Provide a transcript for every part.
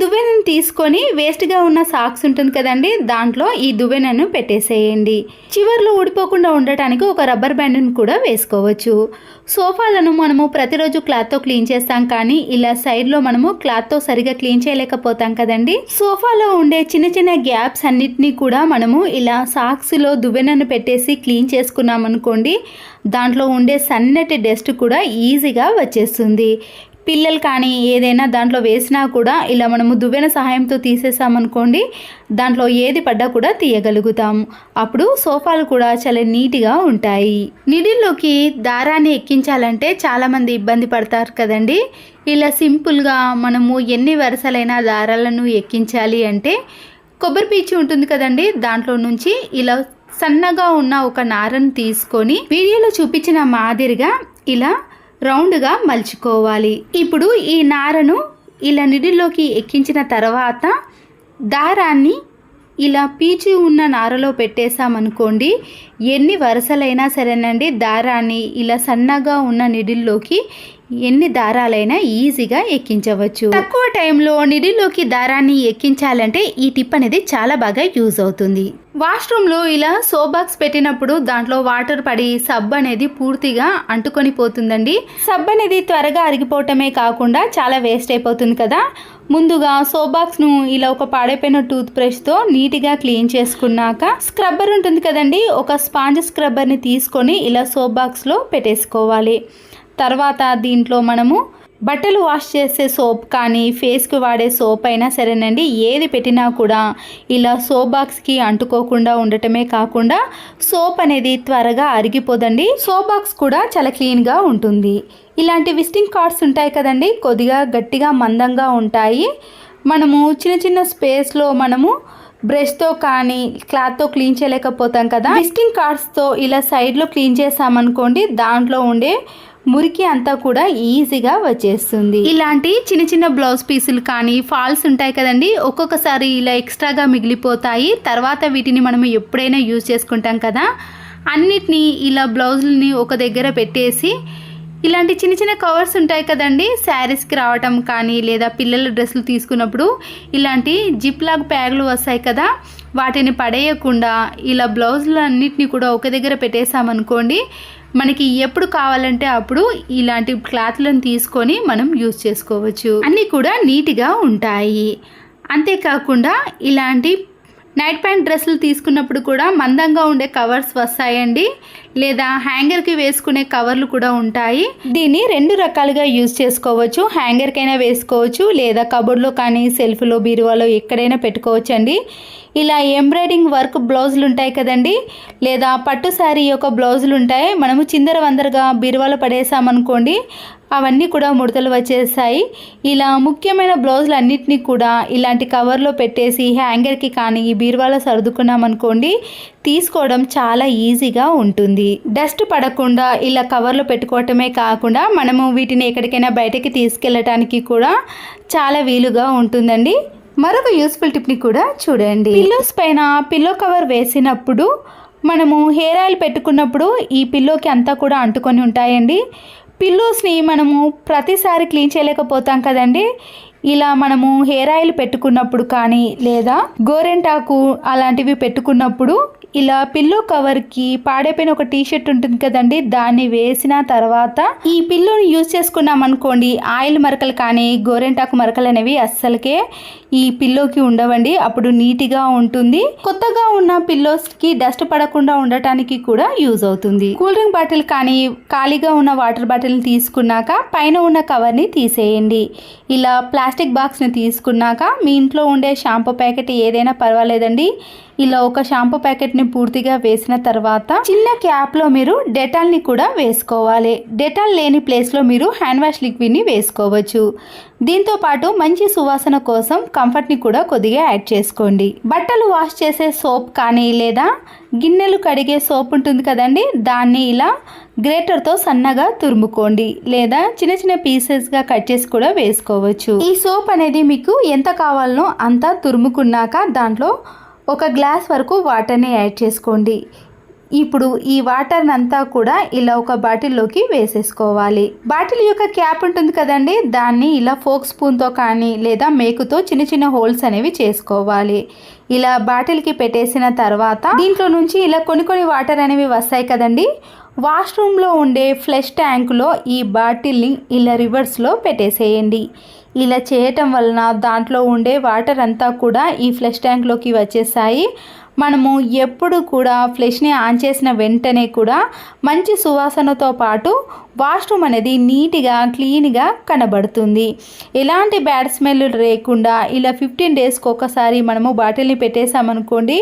దువ్వెనను తీసుకొని వేస్ట్గా ఉన్న సాక్స్ ఉంటుంది కదండి దాంట్లో ఈ దువ్వెనను పెట్టేసేయండి. చివర్లో ఊడిపోకుండా ఉండటానికి ఒక రబ్బర్ బ్యాండ్ను కూడా వేసుకోవచ్చు. సోఫాలను మనము ప్రతిరోజు క్లాత్తో క్లీన్ చేస్తాం కానీ ఇలా సైడ్లో మనము క్లాత్తో సరిగా క్లీన్ చేయలేకపోతాం కదండి. సోఫాలో ఉండే చిన్న చిన్న గ్యాప్స్ అన్నిటినీ కూడా మనము ఇలా సాక్స్లో దువ్వెనను పెట్టేసి క్లీన్ చేసుకున్నాం అనుకోండి దాంట్లో ఉండే సన్నటి డస్ట్ కూడా ఈజీగా వచ్చేస్తుంది. పిల్లలు కానీ ఏదైనా దాంట్లో వేసినా కూడా ఇలా మనము దువ్వెన సహాయంతో తీసేసామనుకోండి దాంట్లో ఏది పడ్డా కూడా తీయగలుగుతాం అప్పుడు సోఫాలు కూడా చాలా నీట్గా ఉంటాయి. నిడిల్లోకి దారాన్ని ఎక్కించాలంటే చాలామంది ఇబ్బంది పడతారు కదండి. ఇలా సింపుల్గా మనము ఎన్ని వరుసలైన దారాలను ఎక్కించాలి అంటే కొబ్బరి పీచు ఉంటుంది కదండి దాంట్లో నుంచి ఇలా సన్నగా ఉన్న ఒక నారను తీసుకొని వీడియోలో చూపించిన మాదిరిగా ఇలా రౌండ్గా మలుచుకోవాలి. ఇప్పుడు ఈ నారను ఇలా నిడిలోకి ఎక్కించిన తర్వాత దారాన్ని ఇలా పీచు ఉన్న నారలో పెట్టేశామనుకోండి ఎన్ని వరుసలైనా సరేనండి దారాన్ని ఇలా సన్నగా ఉన్న నిడిల్లోకి ఎన్ని దారాలైనా ఈజీగా ఎక్కించవచ్చు. తక్కువ టైంలో నిడిలోకి దారాన్ని ఎక్కించాలంటే ఈ టిప్ అనేది చాలా బాగా యూజ్ అవుతుంది. వాష్రూమ్లో ఇలా సోబాక్స్ పెట్టినప్పుడు దాంట్లో వాటర్ పడి సబ్ అనేది పూర్తిగా అంటుకొని పోతుందండి. సబ్ అనేది త్వరగా అరిగిపోవటమే కాకుండా చాలా వేస్ట్ అయిపోతుంది కదా. ముందుగా సోబాక్స్ను ఇలా ఒక పాడైపోయిన టూత్ బ్రష్తో నీట్గా క్లీన్ చేసుకున్నాక స్క్రబ్బర్ ఉంటుంది కదండి ఒక స్పాంజ్ స్క్రబ్బర్ని తీసుకొని ఇలా సోబాక్స్లో పెట్టేసుకోవాలి. తర్వాత దీంట్లో మనము బట్టలు వాష్ చేసే సోప్ కానీ ఫేస్కి వాడే సోప్ అయినా సరేనండి. ఏది పెట్టినా కూడా ఇలా సోప్ బాక్స్కి అంటుకోకుండా ఉండటమే కాకుండా సోప్ అనేది త్వరగా అరిగిపోదండి. సోప్ బాక్స్ కూడా చాలా క్లీన్గా ఉంటుంది. ఇలాంటి విజిటింగ్ కార్డ్స్ ఉంటాయి కదండి. కొద్దిగా గట్టిగా మందంగా ఉంటాయి. మనము చిన్న చిన్న స్పేస్లో మనము బ్రష్తో కానీ క్లాత్తో క్లీన్ చేయలేకపోతాం కదా. విజిటింగ్ కార్డ్స్తో ఇలా సైడ్లో క్లీన్ చేసామనుకోండి దాంట్లో ఉండే మురికి అంతా కూడా ఈజీగా వచ్చేస్తుంది. ఇలాంటి చిన్న చిన్న బ్లౌజ్ పీసులు కానీ ఫాల్స్ ఉంటాయి కదండి ఒక్కొక్కసారి ఇలా ఎక్స్ట్రాగా మిగిలిపోతాయి. తర్వాత వీటిని మనం ఎప్పుడైనా యూజ్ చేసుకుంటాం కదా. అన్నిటినీ ఇలా బ్లౌజులని ఒక దగ్గర పెట్టేసి ఇలాంటి చిన్న చిన్న కవర్స్ ఉంటాయి కదండి శారీస్కి రావటం కానీ లేదా పిల్లల డ్రెస్సులు తీసుకున్నప్పుడు ఇలాంటి జిప్ లాగ్ ప్యాగులు వస్తాయి కదా వాటిని పడేయకుండా ఇలా బ్లౌజులు అన్నిటిని కూడా ఒక దగ్గర పెట్టేసామనుకోండి మనకి ఎప్పుడు కావాలంటే అప్పుడు ఇలాంటి క్లాత్లను తీసుకొని మనం యూజ్ చేసుకోవచ్చు. అన్నీ కూడా నీట్గా ఉంటాయి. అంతేకాకుండా ఇలాంటి నైట్ ప్యాంట్ డ్రెస్సులు తీసుకున్నప్పుడు కూడా మందంగా ఉండే కవర్స్ వస్తాయండి. లేదా హ్యాంగర్కి వేసుకునే కవర్లు కూడా ఉంటాయి. దీన్ని రెండు రకాలుగా యూజ్ చేసుకోవచ్చు. హ్యాంగర్కైనా వేసుకోవచ్చు. లేదా కబోర్డ్లో కానీ సెల్ఫ్లో బీరువాలో ఎక్కడైనా పెట్టుకోవచ్చు అండి ఇలా ఎంబ్రాయిడింగ్ వర్క్ బ్లౌజులు ఉంటాయి కదండి. లేదా పట్టు శారీ యొక్క బ్లౌజులు ఉంటాయి. మనము చిందర వందరగా బీరువాలో పడేసామనుకోండి అవన్నీ కూడా ముడతలు వచ్చేసాయి. ఇలా ముఖ్యమైన బ్లౌజులు అన్నిటినీ కూడా ఇలాంటి కవర్లో పెట్టేసి హ్యాంగర్కి కానీ బీరువాలో సర్దుకున్నామనుకోండి తీసుకోవడం చాలా ఈజీగా ఉంటుంది. డస్ట్ పడకుండా ఇలా కవర్లో పెట్టుకోవటమే కాకుండా మనము వీటిని ఎక్కడికైనా బయటకి తీసుకెళ్ళటానికి కూడా చాలా వీలుగా ఉంటుందండి. మరొక యూస్ఫుల్ టిప్ని కూడా చూడండి. పిల్లోస్ పైన పిల్లో కవర్ వేసినప్పుడు మనము హెయిర్ ఆయిల్ పెట్టుకున్నప్పుడు ఈ పిల్లోకి అంతా కూడా అంటుకొని ఉంటాయండి. పిల్లోస్ని మనము ప్రతిసారి క్లీన్ చేయలేకపోతాం కదండి. ఇలా మనము హెయిర్ ఆయిల్ పెట్టుకున్నప్పుడు కానీ లేదా గోరెంటాకు అలాంటివి పెట్టుకున్నప్పుడు ఇలా పిల్లో కవర్కి పాడైపోయిన ఒక టీ షర్ట్ ఉంటుంది కదండి దాన్ని వేసిన తర్వాత ఈ పిల్లోని యూజ్ చేసుకున్నాం అనుకోండి ఆయిల్ మరకలు కానీ గోరెంటాకు మరకలు అనేవి అస్సలకే ఈ పిల్లోకి ఉండవండి. అప్పుడు నీట్గా ఉంటుంది. కొత్తగా ఉన్న పిల్లోస్కి డస్ట్ పడకుండా ఉండటానికి కూడా యూజ్ అవుతుంది. కూల్ డ్రింక్ బాటిల్ కానీ ఖాళీగా ఉన్న వాటర్ బాటిల్ తీసుకున్నాక పైన ఉన్న కవర్ని తీసేయండి. ఇలా ప్లాస్టిక్ బాక్స్ని తీసుకున్నాక మీ ఇంట్లో ఉండే షాంపూ ప్యాకెట్ ఏదైనా పర్వాలేదండి. ఇలా ఒక షాంపూ ప్యాకెట్ని పూర్తిగా వేసిన తర్వాత చిన్న క్యాప్లో మీరు డెటాల్ని కూడా వేసుకోవాలి. డెటాల్ లేని ప్లేస్లో మీరు హ్యాండ్ వాష్ లిక్విడ్ని వేసుకోవచ్చు. దీంతో పాటు మంచి సువాసన కోసం కంఫర్ట్ని కూడా కొద్దిగా యాడ్ చేసుకోండి. బట్టలు వాష్ చేసే సోప్ కానీ లేదా గిన్నెలు కడిగే సోప్ ఉంటుంది కదండి దాన్ని ఇలా గ్రేటర్తో సన్నగా తురుముకోండి లేదా చిన్న చిన్న పీసెస్గా కట్ చేసి కూడా వేసుకోవచ్చు. ఈ సోప్ అనేది మీకు ఎంత కావాలనో అంత తురుముకున్నాక దాంట్లో ఒక గ్లాస్ వరకు వాటర్ని యాడ్ చేసుకోండి. ఇప్పుడు ఈ వాటర్ అంతా కూడా ఇలా ఒక బాటిల్లోకి వేసేసుకోవాలి. బాటిల్ యొక్క క్యాప్ ఉంటుంది కదండి? దాన్ని ఇలా ఫోక్ స్పూన్తో కానీ లేదా మేకుతో చిన్న చిన్న హోల్స్ అనేవి చేసుకోవాలి. ఇలా బాటిల్కి పెట్టేసిన తర్వాత దీంట్లో నుంచి ఇలా కొన్ని కొన్ని వాటర్ అనేవి వస్తాయి కదండి? వాష్రూమ్లో ఉండే ఫ్లష్ ట్యాంకులో ఈ బాటిల్ని ఇలా రివర్స్లో పెట్టేసేయండి. ఇలా చేయటం వలన దాంట్లో ఉండే వాటర్ అంతా కూడా ఈ ఫ్లష్ ట్యాంక్లోకి వచ్చేసాయి. మనము ఎప్పుడు కూడా ఫ్లెష్ని ఆన్ చేసిన వెంటనే కూడా మంచి సువాసనతో పాటు వాష్రూమ్ అనేది నీట్గా క్లీన్గా కనబడుతుంది. ఎలాంటి బ్యాడ్ స్మెల్ లేకుండా ఇలా ఫిఫ్టీన్ డేస్కి ఒకసారి మనము బాటిల్ని పెట్టేసామనుకోండి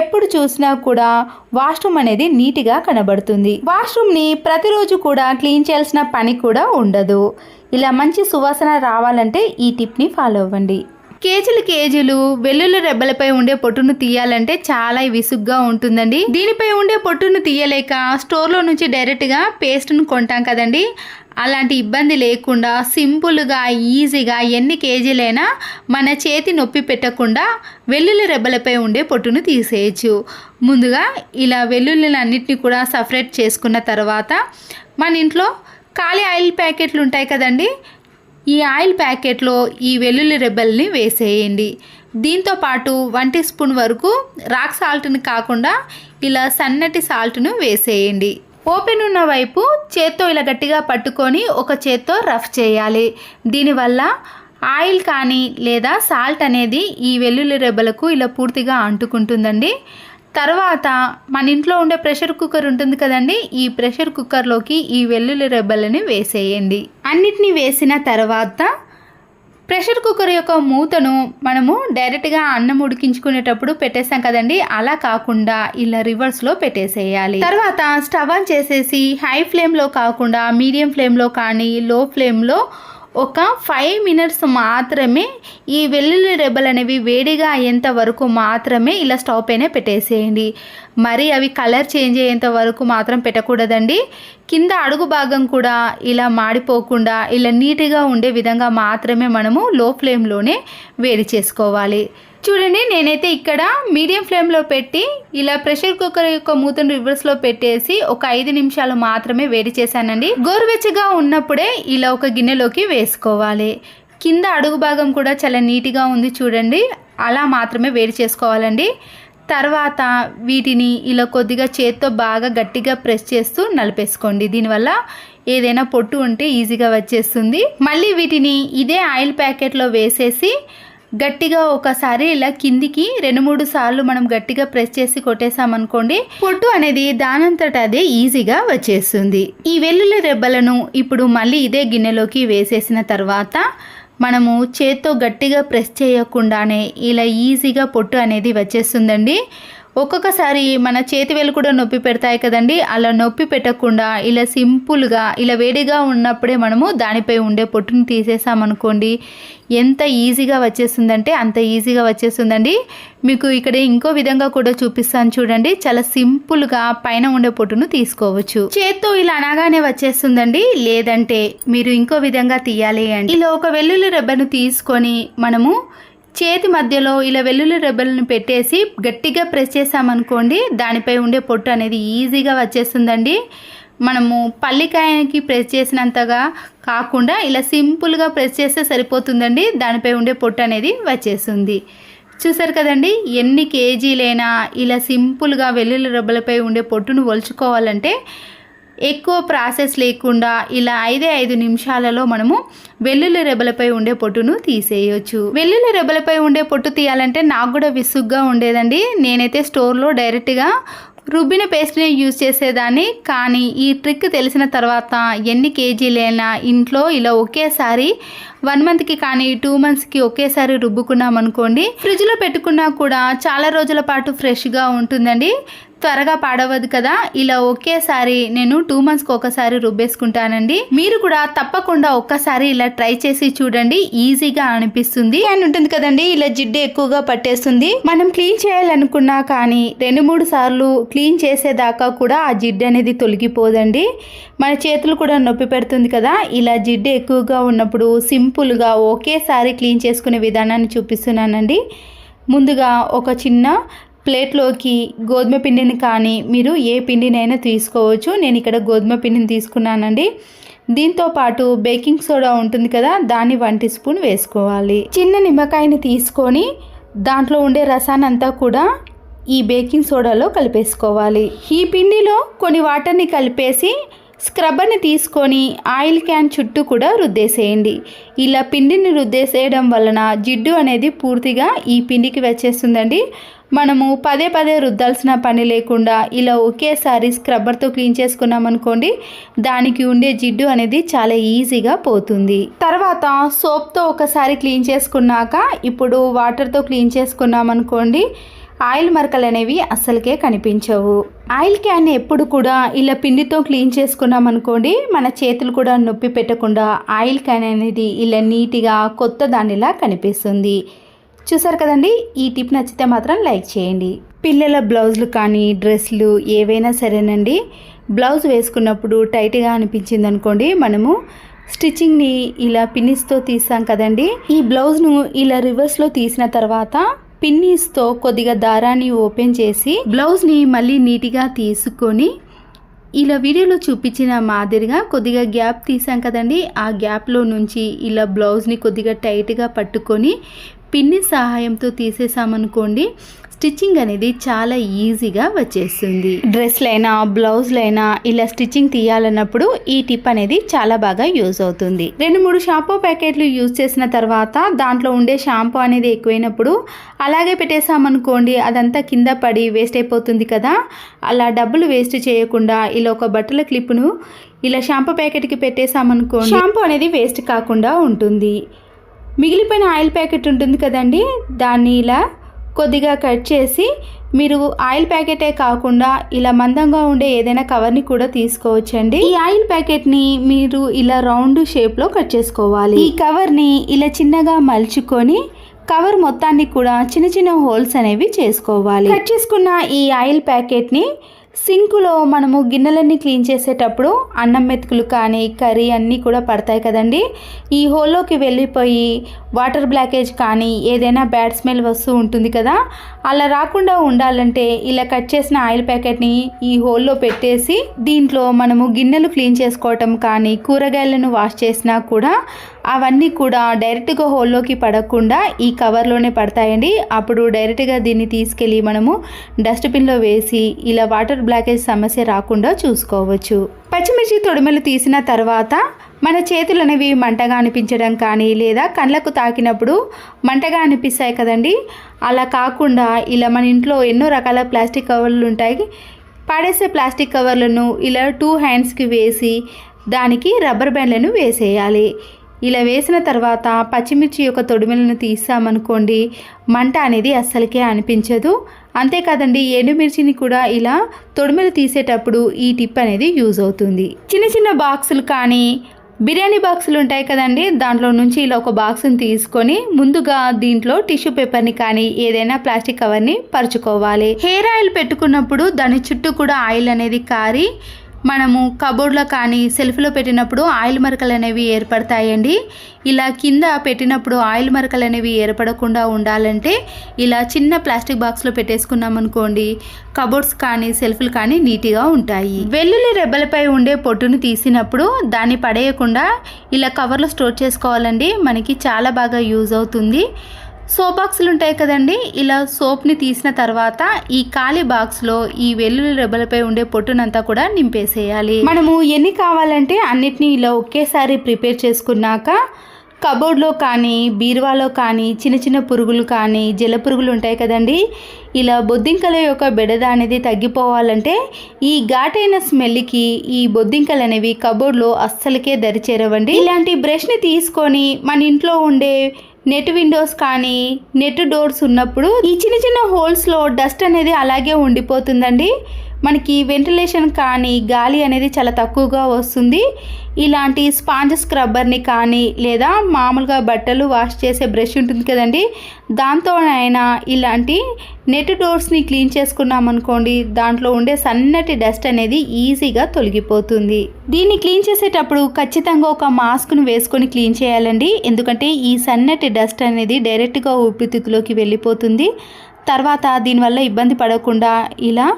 ఎప్పుడు చూసినా కూడా వాష్రూమ్ అనేది నీట్గా కనబడుతుంది. వాష్రూమ్ని ప్రతిరోజు కూడా క్లీన్ చేయాల్సిన పని కూడా ఉండదు. ఇలా మంచి సువాసన రావాలంటే ఈ టిప్ని ఫాలో అవ్వండి. కేజీలు కేజీలు వెల్లుల్లి రెబ్బలపై ఉండే పొట్టును తీయాలంటే చాలా విసుగ్గా ఉంటుందండి. దీనిపై ఉండే పొట్టును తీయలేక స్టోర్లో నుంచి డైరెక్ట్గా పేస్ట్ను కొంటాం కదండి. అలాంటి ఇబ్బంది లేకుండా సింపుల్గా ఈజీగా ఎన్ని కేజీలైనా మన చేతి నొప్పి పెట్టకుండా వెల్లుల్లి రెబ్బలపై ఉండే పొట్టును తీసేయచ్చు. ముందుగా ఇలా వెల్లుల్లిలన్నింటినీ కూడా సపరేట్ చేసుకున్న తర్వాత మన ఇంట్లో ఖాళీ ఆయిల్ ప్యాకెట్లు ఉంటాయి కదండి. ఈ ఆయిల్ ప్యాకెట్లో ఈ వెల్లుల్లి రెబ్బల్ని వేసేయండి. దీంతో పాటు వన్ టీ స్పూన్ వరకు రాక్ సాల్ట్ని కాకుండా ఇలా సన్నటి సాల్ట్ను వేసేయండి. ఓపెన్ ఉన్న వైపు చేత్తో ఇలా గట్టిగా పట్టుకొని ఒక చేత్తో రఫ్ చేయాలి. దీనివల్ల ఆయిల్ కానీ లేదా సాల్ట్ అనేది ఈ వెల్లుల్లి రెబ్బలకు ఇలా పూర్తిగా అంటుకుంటుందండి. తర్వాత మన ఇంట్లో ఉండే ప్రెషర్ కుక్కర్ ఉంటుంది కదండి ఈ ప్రెషర్ కుక్కర్లోకి ఈ వెల్లుల్లి రెబ్బలని వేసేయండి. అన్నిటినీ వేసిన తర్వాత ప్రెషర్ కుక్కర్ యొక్క మూతను మనము డైరెక్ట్గా అన్నం ఉడికించుకునేటప్పుడు పెట్టేస్తాం కదండి అలా కాకుండా ఇలా రివర్స్లో పెట్టేసేయాలి. తర్వాత స్టవ్ ఆన్ చేసేసి హై ఫ్లేమ్లో కాకుండా మీడియం ఫ్లేమ్లో కానీ లో ఫ్లేమ్లో ఒక ఫైవ్ మినిట్స్ మాత్రమే ఈ వెల్లుల్లి రెబ్బలు అనేవి వేడిగా అయ్యేంత వరకు మాత్రమే ఇలా స్టవ్ పైన పెట్టేసేయండి. మరి అవి కలర్ చేంజ్ అయ్యేంత వరకు మాత్రం పెట్టకూడదండి. కింద అడుగు భాగం కూడా ఇలా మాడిపోకుండా ఇలా నీట్గా ఉండే విధంగా మాత్రమే మనము లో ఫ్లేమ్లోనే వేడి చేసుకోవాలి. చూడండి నేనైతే ఇక్కడ మీడియం ఫ్లేమ్లో పెట్టి ఇలా ప్రెషర్ కుక్కర్ యొక్క మూతను రివర్స్లో పెట్టేసి ఒక ఐదు నిమిషాలు మాత్రమే వేడి చేశానండి. గోరువెచ్చగా ఉన్నప్పుడే ఇలా ఒక గిన్నెలోకి వేసుకోవాలి. కింద అడుగు భాగం కూడా చాలా నీట్గా ఉంది చూడండి. అలా మాత్రమే వేడి చేసుకోవాలండి. తర్వాత వీటిని ఇలా కొద్దిగా చేత్తో బాగా గట్టిగా ప్రెస్ చేస్తూ నలిపేసుకోండి. దీనివల్ల ఏదైనా పొట్టు ఉంటే ఈజీగా వచ్చేస్తుంది. మళ్ళీ వీటిని ఇదే ఆయిల్ ప్యాకెట్లో వేసేసి గట్టిగా ఒకసారి ఇలా కిందికి రెండు మూడు సార్లు మనం గట్టిగా ప్రెస్ చేసి కొట్టేసామనుకోండి పొట్టు అనేది దానంతట అదే ఈజీగా వచ్చేస్తుంది. ఈ వెల్లుల్లి రెబ్బలను ఇప్పుడు మళ్ళీ ఇదే గిన్నెలోకి వేసేసిన తర్వాత మనము చేత్తో గట్టిగా ప్రెస్ చేయకుండానే ఇలా ఈజీగా పొట్టు అనేది వచ్చేస్తుందండి. ఒక్కొక్కసారి మన చేతి వేలు కూడా నొప్పి పెడతాయి కదండి. అలా నొప్పి పెట్టకుండా ఇలా సింపుల్గా ఇలా వేడిగా ఉన్నప్పుడే మనము దానిపై ఉండే పొట్టును తీసేసామనుకోండి ఎంత ఈజీగా వచ్చేస్తుందంటే అంత ఈజీగా వచ్చేస్తుందండి. మీకు ఇక్కడ ఇంకో విధంగా కూడా చూపిస్తాను చూడండి. చాలా సింపుల్గా పైన ఉండే పొట్టును తీసుకోవచ్చు. చేత్తో ఇలా అనగానే వచ్చేస్తుందండి. లేదంటే మీరు ఇంకో విధంగా తీయాలి అండి ఇలా ఒక వెల్లుల్లి రెబ్బను తీసుకొని మనము చేతి మధ్యలో ఇలా వెల్లుల్లి రెబ్బలను పెట్టేసి గట్టిగా ప్రెస్ చేసామనుకోండి దానిపై ఉండే పొట్టు అనేది ఈజీగా వచ్చేస్తుందండి. మనము పల్లికాయకి ప్రెస్ చేసినంతగా కాకుండా ఇలా సింపుల్గా ప్రెస్ చేస్తే సరిపోతుందండి దానిపై ఉండే పొట్టు అనేది వచ్చేస్తుంది. చూసారు కదండి ఎన్ని కేజీలైనా ఇలా సింపుల్గా వెల్లుల్లి రెబ్బలపై ఉండే పొట్టును ఒలుచుకోవాలంటే ఎక్కువ ప్రాసెస్ లేకుండా ఇలా ఐదే ఐదు నిమిషాలలో మనము వెల్లుల్లి రెబ్బలపై ఉండే పొట్టును తీసేయొచ్చు. వెల్లుల్లి రెబ్బలపై ఉండే పొట్టు తీయాలంటే నాకు కూడా విసుగ్గా ఉండేదండి. నేనైతే స్టోర్లో డైరెక్ట్గా రుబ్బిన పేస్ట్ని యూజ్ చేసేదాన్ని. కానీ ఈ ట్రిక్ తెలిసిన తర్వాత ఎన్ని కేజీలైనా ఇంట్లో ఇలా ఒకేసారి వన్ మంత్కి కానీ టూ మంత్స్కి ఒకేసారి రుబ్బుకున్నాం అనుకోండి ఫ్రిడ్జ్లో పెట్టుకున్నా కూడా చాలా రోజుల పాటు ఫ్రెష్గా ఉంటుందండి. త్వరగా పాడవద్దు కదా? ఇలా ఒకేసారి నేను టూ మంత్స్కి ఒకసారి రుబ్బేసుకుంటానండి. మీరు కూడా తప్పకుండా ఒక్కసారి ఇలా ట్రై చేసి చూడండి. ఈజీగా అనిపిస్తుంది. అని ఉంటుంది కదండి. ఇలా జిడ్డు ఎక్కువగా పట్టేస్తుంది. మనం క్లీన్ చేయాలనుకున్నా కానీ రెండు మూడు సార్లు క్లీన్ చేసేదాకా కూడా ఆ జిడ్డు అనేది తొలగిపోదండి. మన చేతులు కూడా నొప్పి పెడుతుంది కదా? ఇలా జిడ్డు ఎక్కువగా ఉన్నప్పుడు సింపుల్గా ఒకేసారి క్లీన్ చేసుకునే విధానాన్ని చూపిస్తున్నానండి. ముందుగా ఒక చిన్న ప్లేట్లోకి గోధుమ పిండిని కానీ మీరు ఏ పిండినైనా తీసుకోవచ్చు. నేను ఇక్కడ గోధుమ పిండిని తీసుకున్నానండి. దీంతో పాటు బేకింగ్ సోడా ఉంటుంది కదా దాన్ని వన్ టీ స్పూన్ వేసుకోవాలి. చిన్న నిమ్మకాయని తీసుకొని దాంట్లో ఉండే రసానంతా కూడా ఈ బేకింగ్ సోడాలో కలిపేసుకోవాలి. ఈ పిండిలో కొన్ని వాటర్ని కలిపేసి స్క్రబ్బర్ని తీసుకొని ఆయిల్ క్యాన్ చుట్టూ కూడా రుద్దేసేయండి. ఇలా పిండిని రుద్దేసేయడం వలన జిడ్డు అనేది పూర్తిగా ఈ పిండికి వచ్చేస్తుందండి. మనము పదే పదే రుద్దాల్సిన పని లేకుండా ఇలా ఒకేసారి స్క్రబ్బర్తో క్లీన్ చేసుకున్నాం అనుకోండి దానికి ఉండే జిడ్డు అనేది చాలా ఈజీగా పోతుంది. తర్వాత సోప్తో ఒకసారి క్లీన్ చేసుకున్నాక ఇప్పుడు వాటర్తో క్లీన్ చేసుకున్నాం అనుకోండి ఆయిల్ మరకలు అనేవి అస్సలకే కనిపించవు. ఆయిల్ క్యాన్ ఎప్పుడు కూడా ఇలా పిండితో క్లీన్ చేసుకున్నాం అనుకోండి మన చేతులు కూడా నొప్పి పెట్టకుండా ఆయిల్ క్యాన్ అనేది ఇలా నీట్గా కొత్త దానిలా కనిపిస్తుంది. చూసారు కదండి? ఈ టిప్ నచ్చితే మాత్రం లైక్ చేయండి. పిల్లల బ్లౌజులు కానీ డ్రెస్లు ఏవైనా సరేనండి. బ్లౌజ్ వేసుకున్నప్పుడు టైట్గా అనిపించింది అనుకోండి మనము స్టిచ్చింగ్ని ఇలా పిన్నిస్తో తీసాం కదండి. ఈ బ్లౌజ్ను ఇలా రివర్స్లో తీసిన తర్వాత పిన్నీస్తో కొద్దిగా దారాన్ని ఓపెన్ చేసి బ్లౌజ్ని మళ్ళీ నీట్గా తీసుకొని ఇలా వీడియోలో చూపించిన మాదిరిగా కొద్దిగా గ్యాప్ తీసాం కదండి. ఆ గ్యాప్లో నుంచి ఇలా బ్లౌజ్ని కొద్దిగా టైట్గా పట్టుకొని పిన్ని సహాయంతో తీసేసామనుకోండి స్టిచ్చింగ్ అనేది చాలా ఈజీగా వచ్చేస్తుంది. డ్రెస్లైనా బ్లౌజ్లైనా ఇలా స్టిచ్చింగ్ తీయాలన్నప్పుడు ఈ టిప్ అనేది చాలా బాగా యూజ్ అవుతుంది. రెండు మూడు షాంపూ ప్యాకెట్లు యూజ్ చేసిన తర్వాత దాంట్లో ఉండే షాంపూ అనేది ఎక్కువైనప్పుడు అలాగే పెట్టేసామనుకోండి అదంతా కింద పడి వేస్ట్ అయిపోతుంది కదా. అలా డబ్బులు వేస్ట్ చేయకుండా ఇలా ఒక బట్టల క్లిప్ను ఇలా షాంపూ ప్యాకెట్కి పెట్టేసామనుకోండి షాంపూ అనేది వేస్ట్ కాకుండా ఉంటుంది. మిగిలిపోయిన ఆయిల్ ప్యాకెట్ ఉంటుంది కదండి దాన్ని ఇలా కొద్దిగా కట్ చేసి మీరు ఆయిల్ ప్యాకెటే కాకుండా ఇలా మందంగా ఉండే ఏదైనా కవర్ని కూడా తీసుకోవచ్చండి. ఈ ఆయిల్ ప్యాకెట్ని మీరు ఇలా రౌండ్ షేప్లో కట్ చేసుకోవాలి. ఈ కవర్ని ఇలా చిన్నగా మలుచుకొని కవర్ మొత్తాన్ని కూడా చిన్న చిన్న హోల్స్ అనేవి చేసుకోవాలి. కట్ చేసుకున్న ఈ ఆయిల్ ప్యాకెట్ని సింకులో మనము గిన్నెలన్నీ క్లీన్ చేసేటప్పుడు అన్నం మెతుకులు కానీ కర్రీ అన్నీ కూడా పడతాయి కదండి. ఈ హోల్లోకి వెళ్ళిపోయి వాటర్ బ్లాకేజ్ కానీ ఏదైనా బ్యాడ్ స్మెల్ వస్తూ ఉంటుంది కదా అలా రాకుండా ఉండాలంటే ఇలా కట్ చేసిన ఆయిల్ ప్యాకెట్ని ఈ హోల్లో పెట్టేసి దీంట్లో మనము గిన్నెలు క్లీన్ చేసుకోవటం కానీ కూరగాయలను వాష్ చేసినా కూడా అవన్నీ కూడా డైరెక్ట్గా హోల్లోకి పడకుండా ఈ కవర్లోనే పడతాయండి. అప్పుడు డైరెక్ట్గా దీన్ని తీసుకెళ్ళి మనము డస్ట్బిన్లో వేసి ఇలా వాటర్ బ్లాకేజ్ సమస్య రాకుండా చూసుకోవచ్చు. పచ్చిమిర్చి తొడిమలు తీసిన తర్వాత మన చేతులు అనేవి మంటగా అనిపించడం కానీ లేదా కళ్ళకు తాకినప్పుడు మంటగా అనిపిస్తాయి కదండి. అలా కాకుండా ఇలా మన ఇంట్లో ఎన్నో రకాల ప్లాస్టిక్ కవర్లు ఉంటాయి. పాడేసే ప్లాస్టిక్ కవర్లను ఇలా టూ హ్యాండ్స్కి వేసి దానికి రబ్బర్ బ్యాండ్లను వేసేయాలి. ఇలా వేసిన తర్వాత పచ్చిమిర్చి యొక్క తొడిమిలను తీసామనుకోండి మంట అనేది అస్సలకే అనిపించదు. అంతేకాదండి ఎండుమిర్చిని కూడా ఇలా తొడిమెలు తీసేటప్పుడు ఈ టిప్ అనేది యూజ్ అవుతుంది. చిన్న చిన్న బాక్సులు కానీ బిర్యానీ బాక్సులు ఉంటాయి కదండి దాంట్లో నుంచి ఇలా ఒక బాక్స్ని తీసుకొని ముందుగా దీంట్లో టిష్యూ పేపర్ని కానీ ఏదైనా ప్లాస్టిక్ కవర్ని పరుచుకోవాలి. హెయిర్ ఆయిల్ పెట్టుకున్నప్పుడు దాని చుట్టూ కూడా ఆయిల్ అనేది కారి మనము కబోర్డ్లో కానీ సెల్ఫ్లో పెట్టినప్పుడు ఆయిల్ మరకలు అనేవి ఏర్పడతాయండి. ఇలా కింద పెట్టినప్పుడు ఆయిల్ మరకలు అనేవి ఏర్పడకుండా ఉండాలంటే ఇలా చిన్న ప్లాస్టిక్ బాక్స్లో పెట్టేసుకున్నాం అనుకోండి కబోర్డ్స్ కానీ సెల్ఫ్లు కానీ నీట్గా ఉంటాయి. వెల్లుల్లి రెబ్బలపై ఉండే పొట్టును తీసినప్పుడు దాన్ని పడేయకుండా ఇలా కవర్లో స్టోర్ చేసుకోవాలండి. మనకి చాలా బాగా యూజ్ అవుతుంది. సోప్ బాక్సులు ఉంటాయి కదండి. ఇలా సోప్ని తీసిన తర్వాత ఈ ఖాళీ బాక్స్లో ఈ వెల్లుల్లి రెబ్బలపై ఉండే పొట్టునంతా కూడా నింపేసేయాలి. మనము ఎన్ని కావాలంటే అన్నిటినీ ఇలా ఒకేసారి ప్రిపేర్ చేసుకున్నాక కబోర్డ్లో కానీ బీరువాలో కానీ చిన్న చిన్న పురుగులు కానీ జల పురుగులు ఉంటాయి కదండి. ఇలా బొద్దింకల యొక్క బెడద అనేది తగ్గిపోవాలంటే ఈ ఘాటైన స్మెల్కి ఈ బొద్దింకలు అనేవి కబోర్డ్లో అస్సలకే దరిచేరవండి. ఇలాంటి బ్రష్ని తీసుకొని మన ఇంట్లో ఉండే నెట్ విండోస్ కానీ నెట్ డోర్స్ ఉన్నప్పుడు ఈ చిన్న చిన్న హోల్స్లో డస్ట్ అనేది అలాగే ఉండిపోతుందండి. మనకి వెంటిలేషన్ కానీ గాలి అనేది చాలా తక్కువగా వస్తుంది. ఇలాంటి స్పాంజ్ స్క్రబ్బర్ని కానీ లేదా మామూలుగా బట్టలు వాష్ చేసే బ్రష్ ఉంటుంది కదండి. దాంతోనైనా ఇలాంటి నెట్ డోర్స్ని క్లీన్ చేసుకున్నాం అనుకోండి దాంట్లో ఉండే సన్నటి డస్ట్ అనేది ఈజీగా తొలగిపోతుంది. దీన్ని క్లీన్ చేసేటప్పుడు ఖచ్చితంగా ఒక మాస్క్ను వేసుకొని క్లీన్ చేయాలండి. ఎందుకంటే ఈ సన్నటి డస్ట్ అనేది డైరెక్ట్గా ఊపిరితిత్తులోకి వెళ్ళిపోతుంది. తర్వాత దీనివల్ల ఇబ్బంది పడకుండా ఇలా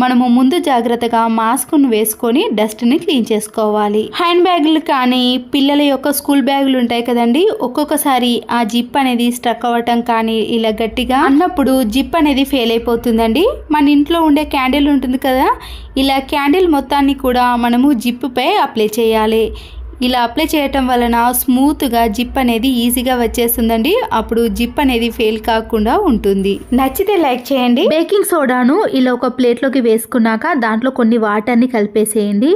మనము ముందు జాగ్రత్తగా మాస్క్ను వేసుకొని డస్ట్ని క్లీన్ చేసుకోవాలి. హ్యాండ్ బ్యాగులు కానీ పిల్లల యొక్క స్కూల్ బ్యాగులు ఉంటాయి కదండి ఒక్కొక్కసారి ఆ జిప్ అనేది స్ట్రక్ అవ్వటం కానీ ఇలా గట్టిగా అన్నప్పుడు జిప్ అనేది ఫెయిల్ అయిపోతుందండి. మన ఇంట్లో ఉండే క్యాండిల్ ఉంటుంది కదా ఇలా క్యాండిల్ మొత్తాన్ని కూడా మనము జిప్పుపై అప్లై చేయాలి. ఇలా అప్లై చేయటం వలన స్మూత్గా జిప్ అనేది ఈజీగా వచ్చేస్తుందండి. అప్పుడు జిప్ అనేది ఫెయిల్ కాకుండా ఉంటుంది. నచ్చితే లైక్ చేయండి. బేకింగ్ సోడాను ఇలా ఒక ప్లేట్లోకి వేసుకున్నాక దాంట్లో కొన్ని వాటర్ని కలిపేసేయండి.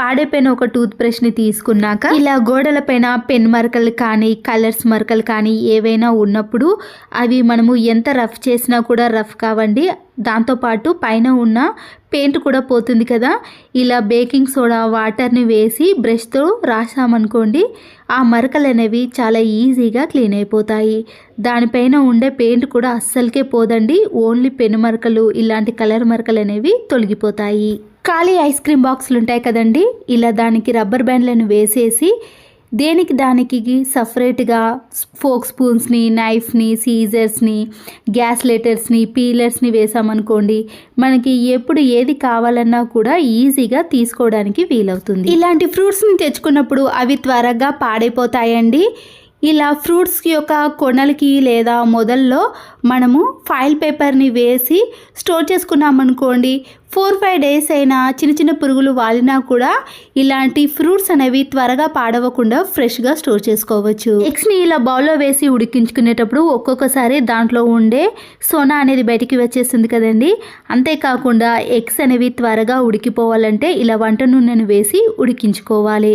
పాడైపోయిన ఒక టూత్ బ్రష్ని తీసుకున్నాక ఇలా గోడలపైన పెన్ మరకలు కానీ కలర్స్ మరకలు కానీ ఏవైనా ఉన్నప్పుడు అవి మనము ఎంత రఫ్ చేసినా కూడా రఫ్ కావండి. దాంతోపాటు పైన ఉన్న పెయింట్ కూడా పోతుంది కదా. ఇలా బేకింగ్ సోడా వాటర్ని వేసి బ్రష్తో రాసామనుకోండి ఆ మరకలు అనేవి చాలా ఈజీగా క్లీన్ అయిపోతాయి. దానిపైన ఉండే పెయింట్ కూడా అస్సలకే పోదండి. ఓన్లీ పెను మరకలు ఇలాంటి కలర్ మరకలు అనేవి తొలగిపోతాయి. ఖాళీ ఐస్ క్రీమ్ బాక్సులు ఉంటాయి కదండి. ఇలా దానికి రబ్బర్ బ్యాండ్లను వేసేసి దేనికి దానికి సపరేట్గా ఫోక్ స్పూన్స్ని నైఫ్ని సీజర్స్ని గ్యాస్ లెటర్స్ని పీలర్స్ని వేసామనుకోండి మనకి ఎప్పుడు ఏది కావాలన్నా కూడా ఈజీగా తీసుకోవడానికి వీలవుతుంది. ఇలాంటి ఫ్రూట్స్ని తెచ్చుకున్నప్పుడు అవి త్వరగా పాడైపోతాయండి. ఇలా ఫ్రూట్స్ యొక్క కొనలకి లేదా మొదల్లో మనము ఫైల్ పేపర్ని వేసి స్టోర్ చేసుకున్నామనుకోండి ఫోర్ ఫైవ్ డేస్ అయినా చిన్న చిన్న పురుగులు వాలినా కూడా ఇలాంటి ఫ్రూట్స్ అనేవి త్వరగా పాడవకుండా ఫ్రెష్గా స్టోర్ చేసుకోవచ్చు. ఎగ్స్ని ఇలా బౌల్లో వేసి ఉడికించుకునేటప్పుడు ఒక్కొక్కసారి దాంట్లో ఉండే సోనా అనేది బయటికి వచ్చేస్తుంది కదండి. అంతేకాకుండా ఎగ్స్ అనేవి త్వరగా ఉడికిపోవాలంటే ఇలా వంట నూనెను వేసి ఉడికించుకోవాలి.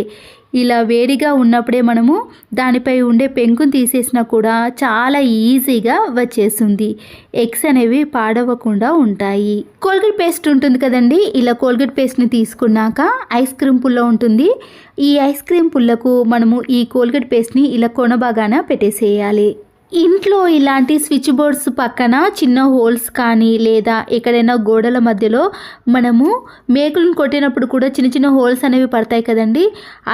ఇలా వేడిగా ఉన్నప్పుడే మనము దానిపై ఉండే పెంకుని తీసేసినా కూడా చాలా ఈజీగా వచ్చేస్తుంది. ఎగ్స్ అనేవి పాడవకుండా ఉంటాయి. కోల్గేట్ పేస్ట్ ఉంటుంది కదండి? ఇలా కోల్గేట్ పేస్ట్ని తీసుకున్నాక ఐస్ క్రీమ్ పుల్ల ఉంటుంది. ఈ ఐస్ క్రీమ్ పుల్లకు మనము ఈ కోల్గేట్ పేస్ట్ని ఇలా కొనబాగాన పెట్టేసేయాలి. ఇంట్లో ఇలాంటి స్విచ్ బోర్డ్స్ పక్కన చిన్న హోల్స్ కానీ లేదా ఎక్కడైనా గోడల మధ్యలో మనము మేకులను కొట్టినప్పుడు కూడా చిన్న చిన్న హోల్స్ అనేవి పడతాయి కదండి.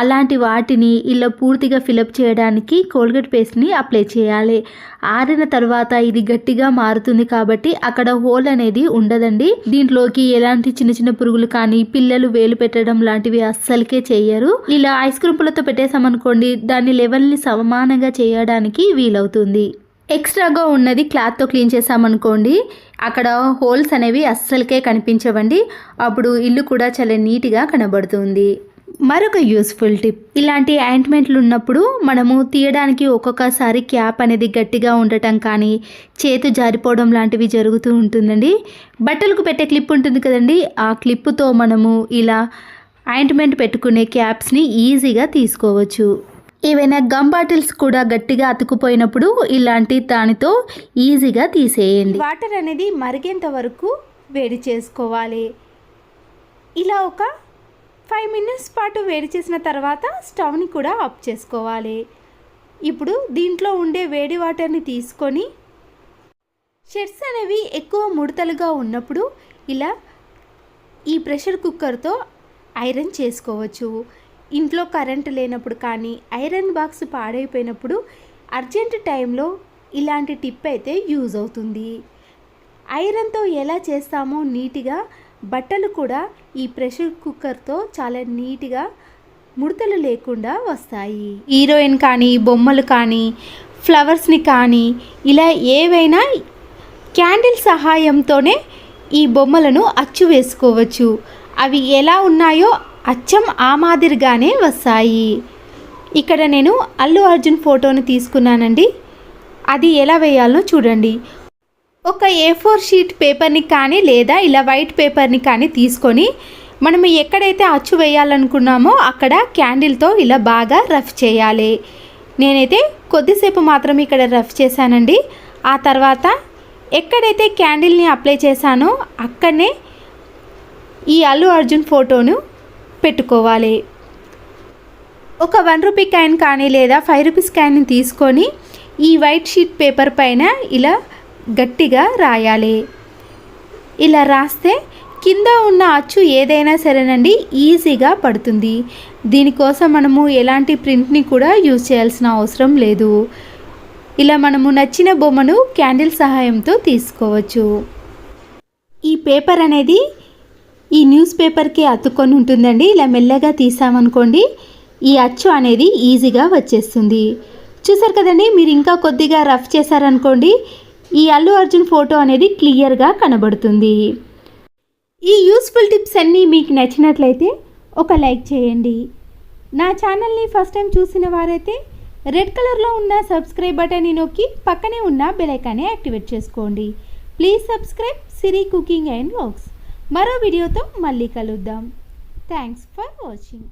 అలాంటి వాటిని ఇలా పూర్తిగా ఫిలప్ చేయడానికి కోల్గేట్ పేస్ట్ని అప్లై చేయాలి. ఆరిన తర్వాత ఇది గట్టిగా మారుతుంది కాబట్టి అక్కడ హోల్ అనేది ఉండదండి. దీంట్లోకి ఎలాంటి చిన్న చిన్న పురుగులు కానీ పిల్లలు వేలు పెట్టడం లాంటివి అస్సలకే చేయరు. ఇలా ఐస్ క్రీమ్ పెట్టేసామనుకోండి దాని లెవెల్ని సమానంగా చేయడానికి వీలవుతుంది. ఎక్స్ట్రాగా ఉన్నది క్లాత్తో క్లీన్ చేసామనుకోండి అక్కడ హోల్స్ అనేవి అస్సలకే కనిపించవండి. అప్పుడు ఇల్లు కూడా చాలా నీట్గా కనబడుతుంది. మరొక యూస్ఫుల్ టిప్ ఇలాంటి ఆయింట్మెంట్లు ఉన్నప్పుడు మనము తీయడానికి ఒక్కొక్కసారి క్యాప్ అనేది గట్టిగా ఉండటం కానీ చేతు జారిపోవడం లాంటివి జరుగుతూ ఉంటుందండి. బట్టలకు పెట్టే క్లిప్ ఉంటుంది కదండి ఆ క్లిప్పుతో మనము ఇలా ఆయింట్మెంట్ పెట్టుకునే క్యాప్స్ని ఈజీగా తీసుకోవచ్చు. ఏవైనా గమ్ బాటిల్స్ కూడా గట్టిగా అతుకుపోయినప్పుడు ఇలాంటి దానితో ఈజీగా తీసేయండి. వాటర్ అనేది మరిగేంత వరకు వేడి చేసుకోవాలి. ఇలా ఒక ఫైవ్ మినిట్స్ పాటు వేడి చేసిన తర్వాత స్టవ్ని కూడా ఆఫ్ చేసుకోవాలి. ఇప్పుడు దీంట్లో ఉండే వేడి వాటర్ని తీసుకొని షెడ్స్ అనేవి ఎక్కువ ముడతలుగా ఉన్నప్పుడు ఇలా ఈ ప్రెషర్ కుక్కర్తో ఐరన్ చేసుకోవచ్చు. ఇంట్లో కరెంట్ లేనప్పుడు కానీ ఐరన్ బాక్స్ పాడైపోయినప్పుడు అర్జెంట్ టైంలో ఇలాంటి టిప్ అయితే యూజ్ అవుతుంది. ఐరన్తో ఎలా చేస్తామో నీట్గా బట్టలు కూడా ఈ ప్రెషర్ కుక్కర్తో చాలా నీట్గా ముడతలు లేకుండా వస్తాయి. హీరోయిన్ కానీ బొమ్మలు కానీ ఫ్లవర్స్ని కానీ ఇలా ఏవైనా క్యాండిల్ సహాయంతోనే ఈ బొమ్మలను అచ్చు వేసుకోవచ్చు. అవి ఎలా ఉన్నాయో అచ్చం ఆ మాదిరిగానే వస్తాయి. ఇక్కడ నేను అల్లు అర్జున్ ఫోటోని తీసుకున్నానండి. అది ఎలా వేయాలో చూడండి. ఒక ఏ ఫోర్ షీట్ పేపర్ని కానీ లేదా ఇలా వైట్ పేపర్ని కానీ తీసుకొని మనం ఎక్కడైతే అచ్చు వేయాలనుకున్నామో అక్కడ క్యాండిల్తో ఇలా బాగా రఫ్ చేయాలి. నేనైతే కొద్దిసేపు మాత్రం ఇక్కడ రఫ్ చేశానండి. ఆ తర్వాత ఎక్కడైతే క్యాండిల్ని అప్లై చేశానో అక్కడనే ఈ అల్లు అర్జున్ ఫోటోను పెట్టుకోవాలి. ఒక వన్ రూపీ క్యాన్ కానీ లేదా ఫైవ్ రూపీస్ కాయిన్ తీసుకొని ఈ వైట్ షీట్ పేపర్ పైన ఇలా గట్టిగా రాయాలి. ఇలా రాస్తే కింద ఉన్న అచ్చు ఏదైనా సరేనండి ఈజీగా పడుతుంది. దీనికోసం మనము ఎలాంటి ప్రింట్ని కూడా యూజ్ చేయాల్సిన అవసరం లేదు. ఇలా మనము నచ్చిన బొమ్మను క్యాండిల్ సహాయంతో తీసుకోవచ్చు. ఈ పేపర్ అనేది ఈ న్యూస్ పేపర్కి అతుక్కొని ఉంటుందండి. ఇలా మెల్లగా తీసామనుకోండి ఈ అచ్చు అనేది ఈజీగా వచ్చేస్తుంది. చూసారు కదండి మీరు ఇంకా కొద్దిగా రఫ్ చేశారనుకోండి ఈ అల్లు అర్జున్ ఫోటో అనేది క్లియర్గా కనబడుతుంది. ఈ యూస్ఫుల్ టిప్స్ అన్నీ మీకు నచ్చినట్లయితే ఒక లైక్ చేయండి. నా ఛానల్ని ఫస్ట్ టైం చూసిన వారైతే రెడ్ కలర్లో ఉన్న సబ్స్క్రైబ్ బటన్ని నొక్కి పక్కనే ఉన్న బెలైకాన్ని యాక్టివేట్ చేసుకోండి. Please subscribe Siri cooking and vlogs. మరో వీడియోతో మళ్ళీ కలుద్దాం. Thanks for watching